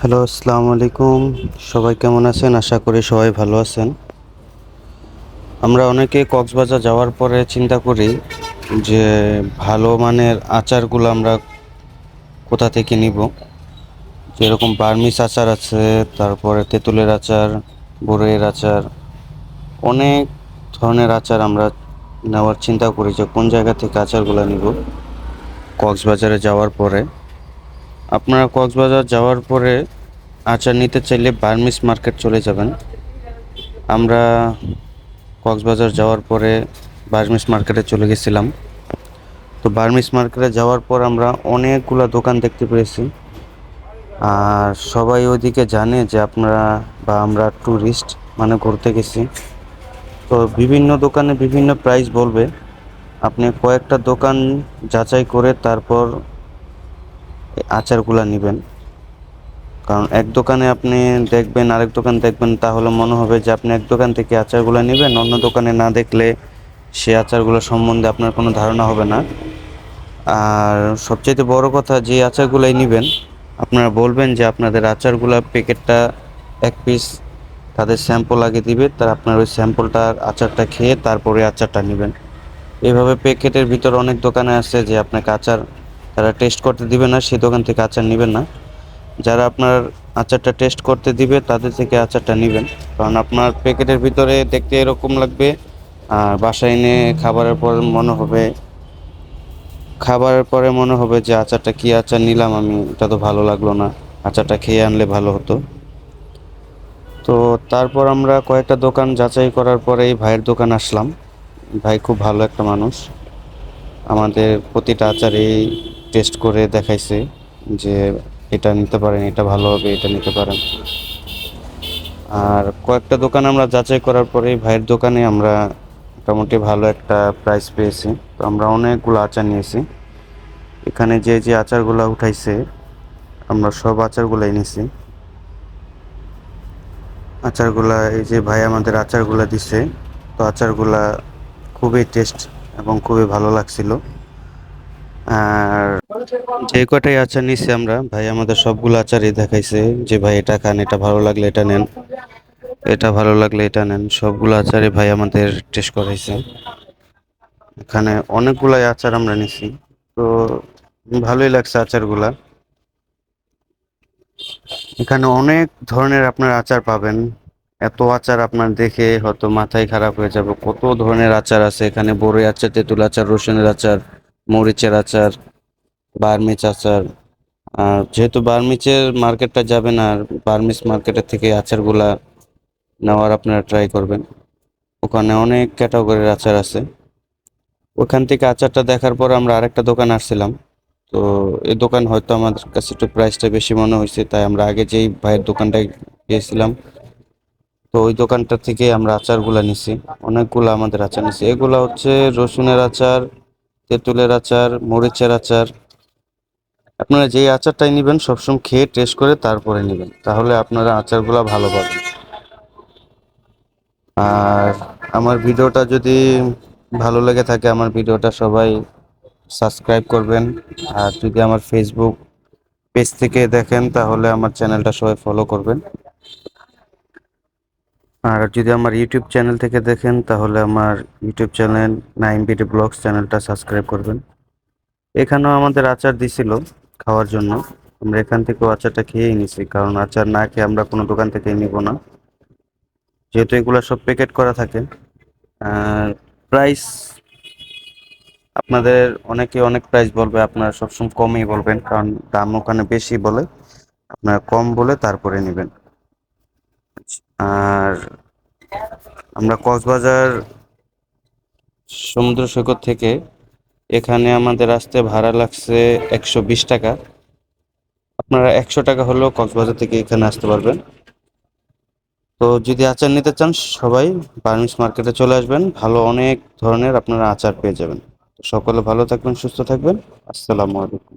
Hello, আসসালামু আলাইকুম। সবাই কেমন আছেন? আশা করি সবাই ভালো আছেন। আমরা অনেকে কক্সবাজার যাওয়ার পরে চিন্তা করি যে, ভালো মানের আচারগুলো আমরা কোথা থেকে নিব? যেরকম বার্মিস আচার আছে, তারপরে তেঁতুলের আচার, বড়ইয়ের আচার, অনেক ধরনের আচার আমরা নেওয়ার চিন্তা করি যে, কোন জায়গা থেকে আচারগুলো নিব? কক্সবাজারে যাওয়ার পরে। আপনারা কক্সবাজার যাওয়ার পরে আচার নিতে চাইলে বার্মিস মার্কেট চলে যাবেন। আমরা কক্সবাজার যাওয়ার পরে বার্মিস মার্কেটে চলে গেছিলাম। তো বার্মিস মার্কেটে যাওয়ার পর আমরা অনেকগুলো দোকান দেখতে পেয়েছি। আর সবাই ওইদিকে জানে যে আপনারা বা আমরা ট্যুরিস্ট মানে ঘুরতে গেছি। তো বিভিন্ন দোকানে বিভিন্ন প্রাইস বলবে। আপনি কয়েকটা দোকান যাচাই করে তারপর আচারগুলো নেবেন। কারণ এক দোকানে আপনি দেখবেন, আরেক দোকান দেখবেন, তাহলে মনে হবে যে আপনি এক দোকান থেকে আচারগুলো নেবেন, অন্য দোকানে না দেখলে সে আচারগুলো সম্বন্ধে আপনার কোনো ধারণা হবে না। আর সবচেয়ে বড় কথা, যে আচারগুলোই নেবেন, আপনারা বলবেন যে আপনাদের আচারগুলো প্যাকেটটা এক পিস তাদের স্যাম্পল আগে দিবে, তার আপনার ওই স্যাম্পলটা আচারটা খেয়ে তারপরে আচারটা নেবেন। এভাবে প্যাকেটের ভিতর অনেক দোকানে আছে যে আপনাকে আচার তারা টেস্ট করতে দিবে না সেই দোকান থেকে আচার নেবেন না। যারা আপনার আচারটা টেস্ট করতে দিবে, তাদের থেকে আচারটা নেবেন। কারণ আপনার প্যাকেটের ভিতরে দেখতে এরকম লাগবে, আর বাসায় এনে খাবারের পর মনে হবে, খাবারের পরে মনে হবে যে আচারটা কী আচার নিলাম আমি, এটা তো ভালো লাগল না। আচারটা খেয়ে আনলে ভালো হতো। তো তারপর আমরা কয়েকটা দোকান যাচাই করার পরে এই ভাইয়ের দোকান আসলাম। ভাই খুব ভালো একটা মানুষ। আমাদের প্রতিটা আচারেই টেস্ট করে দেখাইছে যে এটা নিতে পারেন, এটা ভালো হবে, এটা নিতে পারেন। আর কয়েকটা দোকান আমরা যাচাই করার পরে ভাইয়ের দোকানে আমরা মোটামুটি ভালো একটা প্রাইস পেয়েছি। তো আমরা অনেকগুলো আচার নিয়েছি। এখানে যে যে আচারগুলো উঠাইছে, আমরা সব আচারগুলাই নিয়েছি। আচারগুলা, এই যে ভাই আমাদের আচারগুলা দিছে, তো আচারগুলা খুবই টেস্ট এবং খুবই ভালো লাগছিল। আর যে কটাই আচার নিছি আমরা, ভাই আমাদের সবগুলো আচারই দেখাইছে যে ভাই এটা খান, এটা ভালো লাগলে এটা নেন, এটা ভালো লাগলে এটা নেন, সবগুলো আচারই ভাই আমাদের টেস্ট করাইছে। এখানে অনেকগুলাই আচার আমরা নিছি, তো ভালোই লাগছে আচারগুলা। এখানে অনেক ধরনের আপনার আচার পাবেন, এত আচার আপনার দেখে হয়তো মাথায় খারাপ হয়ে যাবে, কত ধরনের আচার আছে, এখানে বড়ই আচার তেঁতুল আচার, রসুনের আচার মরিচের আচার, বার্মিচ আচার। আর যেহেতু বার্মিচের মার্কেটটা যাবেন আর বার্মিচ মার্কেটের থেকে আচারগুলা নেওয়ার আপনারা ট্রাই করবেন। ওখানে অনেক ক্যাটাগরির আচার আছে। ওখান থেকে আচারটা দেখার পর আমরা আরেকটা দোকান আসছিলাম। তো এই দোকান হয়তো আমাদের কাছে একটু প্রাইসটা বেশি মনে হয়েছে, তাই আমরা আগে যেই ভাইয়ের দোকানটায় গিয়েছিলাম, তো ওই দোকানটা থেকে আমরা আচারগুলা নিছি। অনেকগুলো আমাদের আচার নিছি। এগুলো হচ্ছে রসুনের আচার তেঁতুলের আচার, মরিচের আচার। আপনারা যেই আচারটাই নেবেন, সবসময় খেয়ে টেস্ট করে তারপরে নেবেন। তাহলে আপনারা আচারগুলো ভালো পাবেন। আর আমার ভিডিওটা যদি ভালো লেগে থাকে, আমার ভিডিওটা সবাই সাবস্ক্রাইব করবেন। আর যদি আমার ফেসবুক পেজ থেকে দেখেন, তাহলে আমার চ্যানেলটা সবাই ফলো করবেন। আর যদি আমার ইউটিউব চ্যানেল থেকে দেখেন, তাহলে আমার YouTube channel nine BD blogs চ্যানেলটা সাবস্ক্রাইব করবেন। এখানেও আমাদের আচার দিছিল খাওয়ার জন্য। আমরা এখান থেকেও আচারটা খেয়েই নিছি, কারণ আচার না খেয়ে আমরা কোনো দোকান থেকে নিব না। যেহেতু এগুলো সব প্যাকেট করা থাকে প্রাইস আপনাদের অনেকে অনেক প্রাইস বলবে, আপনারা সবসময় কমই বলবেন, কারণ দাম ওখানে বেশি বলে, আপনারা কম বলে তারপরে নেবেন। আর আমরা কক্সবাজার সমুদ্র সৈকত থেকে এখানে আমাদের আসতে ভাড়া লাগছে একশো বিশ টাকা। আপনারা একশো টাকা হলেও কক্সবাজার থেকে এখানে আসতে পারবেন। তো যদি আচার নিতে চান, সবাই বার্মিস মার্কেটে চলে আসবেন। ভালো অনেক ধরনের আপনারা আচার পেয়ে যাবেন। সকলে ভালো থাকবেন, সুস্থ থাকবেন। আসসালামু আলাইকুম।